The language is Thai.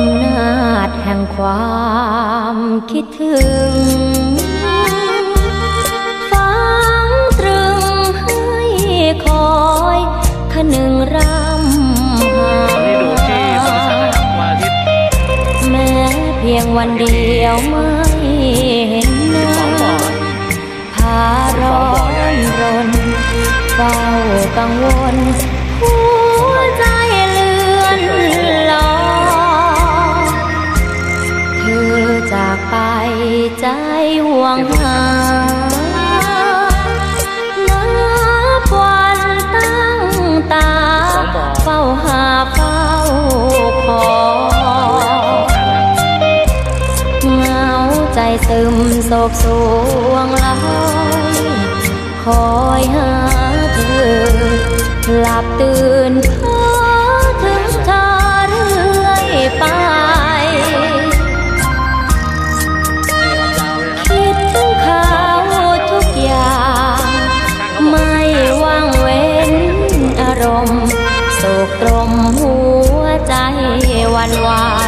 ห่งความคิดถึง ฟังตรึงให้คอยขนึงรำหาแม้เพียงวันเดียวไม่เห็นหน้าพาร้อนรนเฝ้ากังวล ใจห่วงหานับวันตั้งตา เฝ้าหาเฝ้าคอยเหงาใจซึมโศกสวงลอยคอยหาเธอ หลับตื่นเพ้อ มโศกตรมหัวใจวันวาน